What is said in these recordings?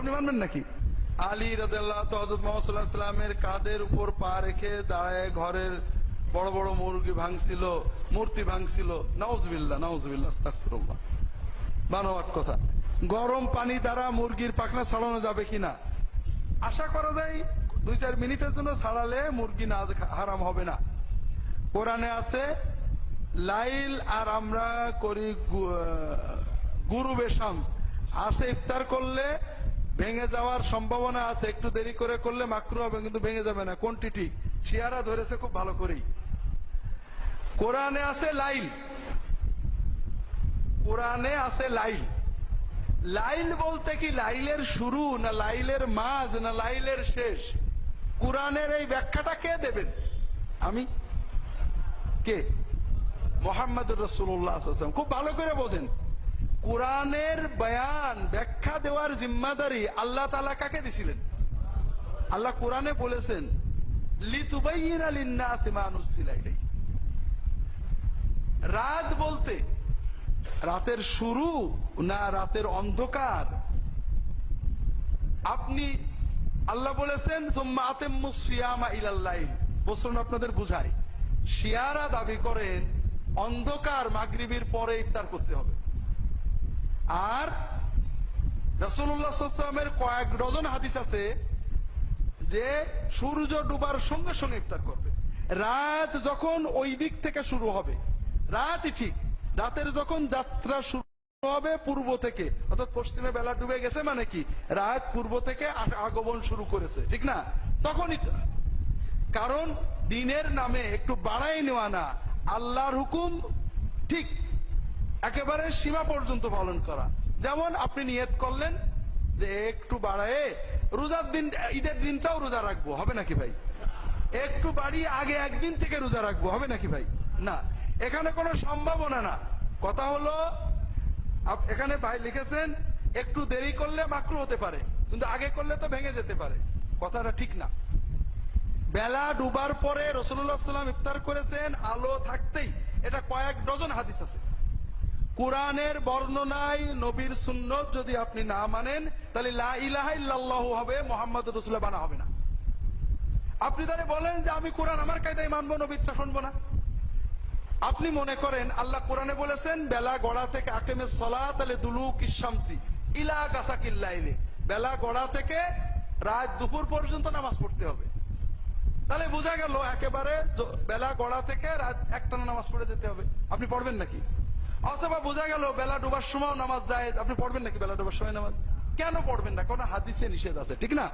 আপনি মানবেন নাকি? আলী সাল্লামের কাঁধের উপর পা রেখে দাঁড়ায় ঘরের বড় বড় মুরগি ভাঙছিল, মূর্তি ভাঙছিল। নাউজুবিল্লাহ আস্তাগফিরুল্লাহ। বানোয়াট কথা। গরম পানি দ্বারা মুরগির পাখনা ছাড়ানো যাবে কিনা আশা করা যায় দুই চার মিনিটের জন্য ছাড়ালে মুরগি না হারাম হবে না। কোরআনে আছে, লাইল আর আমরা করি গুরু বেশাম। আসে ইফতার করলে ভেঙে যাওয়ার সম্ভাবনা আছে, একটু দেরি করে করলে মাকরু হবে, কিন্তু ভেঙে যাবে না। কোনটি ঠিক? শিয়ারা ধরেছে খুব ভালো করেই। কোরআনে আছে লাইল। কোরআনে আছে লাইল। লাইল বলতে কি লাইলের শুরু না লাইলের মাঝ না লাইলের শেষ? কোরআনের এই ব্যাখ্যাটা কে দেবেন? আমি? কে? মোহাম্মদ রসুল্লাহ খুব ভালো করে বোঝেন। কোরআনের বয়ান, ব্যাখ্যা দেওয়ার জিম্মাদারি আল্লাহ তালা কাকে দিছিলেন? আল্লাহ কোরআনে বলেছেন। রাত বলতে, রাতের শুরু না রাতের অন্ধকার। আপনি, আল্লাহ বলেছেন ইলাল আপনাদের বুঝাই। শিয়ারা দাবি করেন, অন্ধকার মাগরিবির পরে ইফতার করতে হবে। আর আলাইহি কয়েক ডজন হাদিস আছে যে সূর্য ডুবার সঙ্গে সঙ্গে ইফতার করবে। রাত যখন ওই দিক থেকে শুরু হবে, রাতই ঠিক, রাতের যখন যাত্রা শুরু হবে পূর্ব থেকে, অর্থাৎ পশ্চিমে বেলা ডুবে গেছে মানে কি? রাত পূর্ব থেকে আগমন শুরু করেছে, ঠিক না? তখনই কারণ দিনের নামে একটু বাড়াই নেওয়া না, আল্লাহর হুকুম ঠিক একেবারে সীমা পর্যন্ত পালন করা। যেমন আপনি নিয়ত করলেন যে একটু বাড়ায় রোজার দিন, ঈদের দিনটাও রোজা রাখব। হবে নাকি ভাই? একটু বাড়ি আগে একদিন থেকে রোজা রাখব। হবে নাকি ভাই? না। এখানে কোনো সম্ভাবনা না। কথা হলো এখানে ভাই লিখেছেন, একটু দেরি করলে মাকরু হতে পারে, কিন্তু আগে করলে তো ভেঙে যেতে পারে। কথাটা ঠিক না। বেলা ডুবার পরে রসুল্লাহ সাল্লাম ইফতার করেছেন, আলো থাকতেই। এটা কয়েক ডজন হাদিস আছে। কোরআনের বর্ণনায় নবীর সুন্নত যদি আপনি না মানেন, তাহলে লা হবে, মোহাম্মদ রসুল্লাহ বানা হবে না। আপনি তাহলে বলেন যে আমি কোরআন আমার কায়দায় মানবো, নবীরটা শুনব না। আপনি মনে করেন আল্লাহ কোরআনে বলেছেন, বেলা গড়া থেকে আকেমে সলা তাহলে দুলুক ইসামসি ইলা গাসাকিল্লাইলে বেলা গড়া থেকে রাত দুপুর পর্যন্ত নামাজ পড়তে হবে। তাহলে বোঝা গেল একেবারে বেলা গড়া থেকে রাত একটানা নামাজ পড়ে যেতে হবে। আপনি পড়বেন নাকি? অথবা বোঝা গেল বেলা ডোবার সময় নামাজ যায় আপনি পড়বেন নাকি বেলা ডোবার সময় নামাজ? কেন পড়বেন না? কোন হাদিসে নিষেধ আছে, ঠিক না?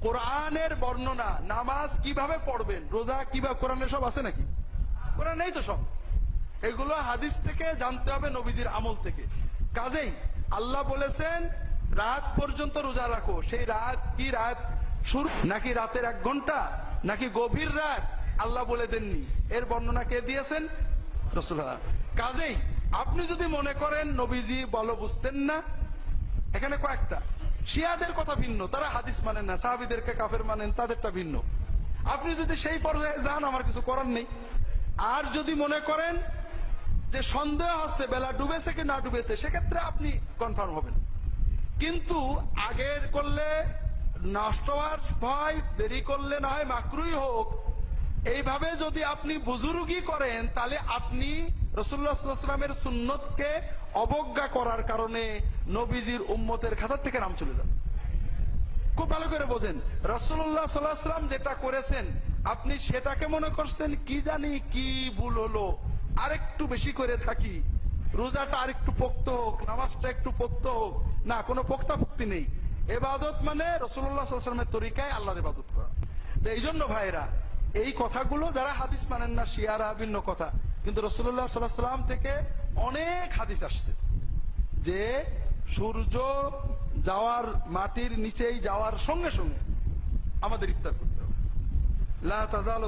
কোরআনের বর্ণনা, নামাজ কীভাবে পড়বেন? রোজা কীভাবে কোরআনে সব আছে নাকি? কোরআন নেই তো সব। এগুলো হাদিস থেকে জানতে হবে নবীজির আমল থেকে। কাজেই আল্লাহ বলেছেন, রাত পর্যন্ত রোজা রাখো। সেই রাত কি রাত? শুরু নাকি রাতের এক ঘণ্টা? নাকি গভীর রাত? আল্লাহ বলে দেননি। এর বর্ণনা কে দিয়েছেন? কাজেই আপনি যদি মনে করেন নবীজি বলো বুঝতেন না, এখানে কয়েকটা। শিয়াদের কথা ভিন্ন, তারা হাদিস মানেন না, সাহাবিদেরকে কাফের মানেন, তাদেরটা ভিন্ন। আপনি যদি সেই পর্যায়ে যান, আমার কিছু করার নেই। আর যদি মনে করেন যে সন্দেহ হচ্ছে বেলা ডুবেছে কি না ডুবেছে, সেক্ষেত্রে আপনি কনফার্ম হবেন। কিন্তু আগের করলে নষ্ট হওয়ার ভয়, দেরি করলে না হয় মাকরুই হোক এইভাবে যদি আপনি বুজুর্গি করেন, তাহলে আপনি রসুল্লাহামের সুন্নতকে অবজ্ঞা করার কারণে নবীজির উম্মতের খাতার থেকে নাম চলে যাবে। খুব ভালো করে বোঝেন। রসুল্লাহ সাল্লাহাম যেটা করেছেন, আপনি সেটাকে মনে করছেন, কি জানি কি ভুল হলো? আরেকটু বেশি করে থাকি। রোজাটা আরেকটু পোক্ত হোক, নামাজটা একটু পোক্ত হোক। না, কোনো পোক্তা ভক্তি নেই। এবাদত মানে রসুল্লাহ সাল্লামের তরিকায় আল্লাহর ইবাদত করা। এই জন্য ভাইরা এই কথাগুলো যারা হাদিস মানেন না, শিয়ারা ভিন্ন কথা। কিন্তু রসুল্লাহ সাল্লাহ সাল্লাম থেকে অনেক হাদিস আসছে যে সূর্য যাওয়ার মাটির নিচেই যাওয়ার সঙ্গে সঙ্গে আমাদের ইফতার করতে হবে। লা তাজাল